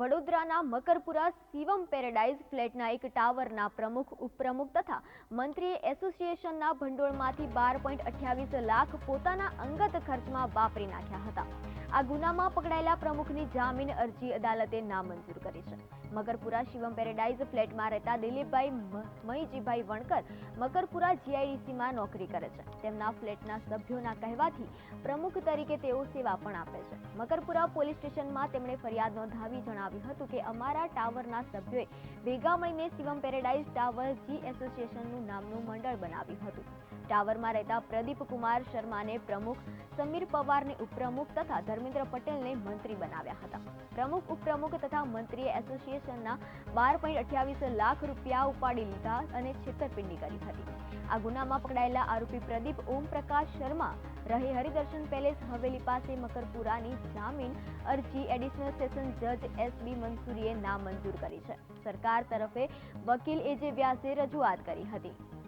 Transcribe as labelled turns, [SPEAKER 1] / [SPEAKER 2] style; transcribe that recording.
[SPEAKER 1] વડોદરાના મકરપુરા શિવમ પેરેડાઇઝ ફ્લેટના એક ટાવરના પ્રમુખ, ઉપપ્રમુખ તથા મંત્રીએ એસોસિએશનના ભંડોળમાંથી બાર પોઈન્ટ અઠ્યાવીસ લાખ પોતાના અંગત ખર્ચમાં વાપરી નાખ્યા હતા. આ ગુનામાં પકડાયેલા પ્રમુખની જામીન અરજી અદાલતે નામંજૂર કરી છે. મકરપુરા શિવમ પેરેડાઇઝ ફ્લેટમાં રહેતા દિલીપભાઈ મહીજીભાઈ વણકર મકરપુરા જીઆઈડીસીમાં નોકરી કરે છે. તેમના ફ્લેટના સભ્યોના કહેવાથી પ્રમુખ તરીકે તેઓ સેવા પણ આપે છે. મકરપુરા પોલીસ સ્ટેશનમાં તેમણે ફરિયાદ નોંધાવી જણાવ્યું હતું કે અમારા ટાવરના સભ્યોએ ભેગા મળીને શિવમ પેરેડાઇઝ ટાવર જી એસોસિએશનનું નામનું મંડળ બનાવ્યું હતું. ટાવરમાં રહેતા પ્રદીપ કુમાર શર્માને પ્રમુખ, સમીર પવારને ઉપપ્રમુખ તથા ધર્મેન્દ્ર પટેલને મંત્રી બનાવ્યા હતા. પ્રમુખ, ઉપપ્રમુખ તથા મંત્રીએ એસોસિએશનના બાર પોઈન્ટ અઠ્યાવીસ લાખ રૂપિયા ઉપાડી લીધા અને છેતરપિંડી કરી હતી. આ ગુનામાં પકડાયેલા આરોપી પ્રદીપ ઓમપ્રકાશ શર્મા રહે હરિદર્શન પેલેસ હવેલી પાસે મકરપુરાની જામીન અરજી એડિશનલ સેશન જજ એસ. બી મંસૂરીએ નામંજૂર કરી છે. સરકાર તરફે વકીલ એજે વ્યાસે રજૂઆત કરી હતી.